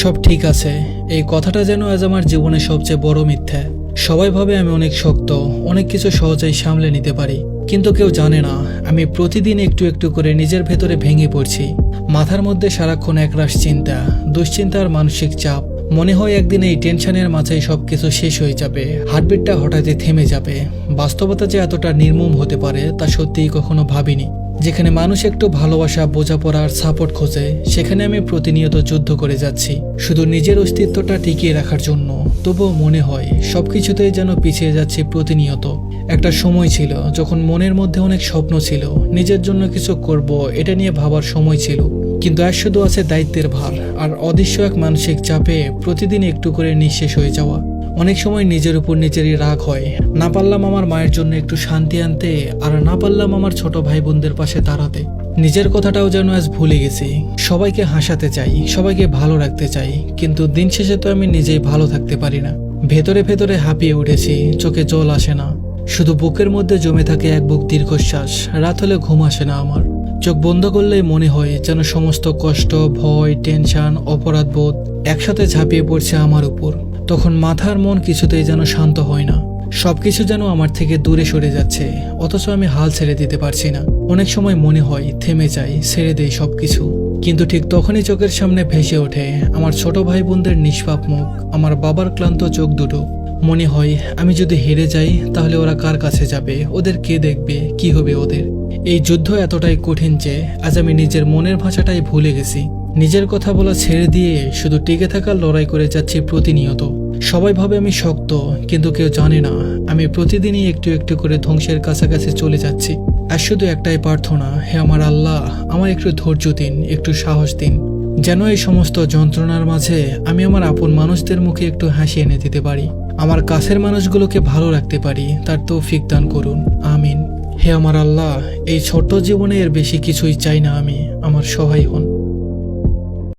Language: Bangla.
সব ঠিক আছে। এই কথাটা যেন আজ আমার জীবনের সবচেয়ে বড় মিথ্যা। সবাই ভাবে আমি অনেক শক্ত, অনেক কিছু সহজেই সামলে নিতে পারি। কিন্তু কেউ জানে না, আমি প্রতিদিন একটু একটু করে নিজের ভেতরে ভেঙে পড়ছি। মাথার মধ্যে সারাক্ষণ একরাশ চিন্তা, দুশ্চিন্তার মানসিক চাপ। মনে হয় একদিন এই টেনশনের মাঝেই সবকিছু শেষ হয়ে যাবে। হার্টবিটটা হঠাৎই থেমে যাবে। বাস্তবতা যে এতটা নির্মম হতে পারে, তা সত্যিই কখনো ভাবিনি। যেখানে মানুষ একটু ভালোবাসা বোঝাপড়ার সাপোর্ট খোঁজে, সেখানে আমি প্রতিনিয়ত যুদ্ধ করে যাচ্ছি। শুধু নিজের অস্তিত্বটা টিকিয়ে রাখার জন্য। তবুও মনে হয়, সবকিছুতেই যেন পিছিয়ে যাচ্ছি প্রতিনিয়ত। একটা সময় ছিল যখন মনের মধ্যে অনেক স্বপ্ন ছিল, নিজের জন্য কিছু করব, এটা নিয়ে ভাবার সময় ছিল। কিন্তু আজ শুধু আছে দায়িত্বের ভার, আর অদৃশ্য এক মানসিক চাপে প্রতিদিন একটু করে নিঃশেষ হয়ে যাওয়া। অনেক সময় নিজের উপর নিজেরই রাগ হয়। না পারলাম আমার মায়ের জন্য একটু শান্তি আনতে আর না পারলাম আমার ছোট ভাই বোনদের পাশে দাঁড়াতে। নিজের কথাটাও যেন আজ ভুলে গেছি। সবাইকে হাসাতে চাই, সবাইকে ভালো রাখতে চাই, কিন্তু দিন শেষে তো আমি নিজেই ভালো থাকতে পারি না। ভেতরে ভেতরে হাঁপিয়ে উঠেছি, চোখে জল আসে না। শুধু বুকের মধ্যে জমে থাকে এক বুক দীর্ঘশ্বাস, রাত হলে ঘুম আসে না আমার। চোখ বন্ধ করলেই মনে হয় যেন সমস্ত কষ্ট, ভয়, টেনশন, অপরাধবোধ একসাথে ঝাঁপিয়ে পড়ছে আমার উপর। তখন মাথার মন কিছুতেই যেন শান্ত হয় না। সবকিছু যেন আমার থেকে দূরে সরে যাচ্ছে, অথচ আমি হাল ছেড়ে দিতে পারছি না। অনেক সময় মনে হয়, থেমে যাই, ছেড়ে দেই সবকিছু। কিন্তু ঠিক তখনই চোখের সামনে ভেসে ওঠে আমার ছোট ভাই বোনদের নিষ্পাপ মুখ, আমার বাবার ক্লান্ত চোখ দুটো। মনে হয়, আমি যদি হেরে যাই, তাহলে ওরা কার কাছে যাবে? ওদের কে দেখবে? কি হবে ওদের? এই যুদ্ধ এতটাই কঠিন যে, আজ আমি নিজের মনের ভাষাটাই ভুলে গেছি। নিজের কথা বলা ছেড়ে দিয়ে শুধু টিকে থাকার লড়াই করে যাচ্ছি প্রতিনিয়ত। সবাই ভাবে আমি শক্ত, কিন্তু কেউ জানে না, আমি প্রতিদিনই একটু একটু করে ধ্বংসের কাছাকাছি চলে যাচ্ছি। আর শুধু একটাই প্রার্থনা, হে আমার আল্লাহ, আমার একটু ধৈর্য দিন, একটু সাহস দিন। যেন এই সমস্ত যন্ত্রণার মাঝে আমি আমার আপন মানুষদের মুখে একটু হাসি এনে দিতে পারি। আমার কাছের মানুষগুলোকে ভালো রাখতে পারি, তার তৌফিক দান করুন। আমিন। হে আমার আল্লাহ, এই ছোট্ট জীবনে এর বেশি কিছুই চাই না আমি, আমার সহায় হন।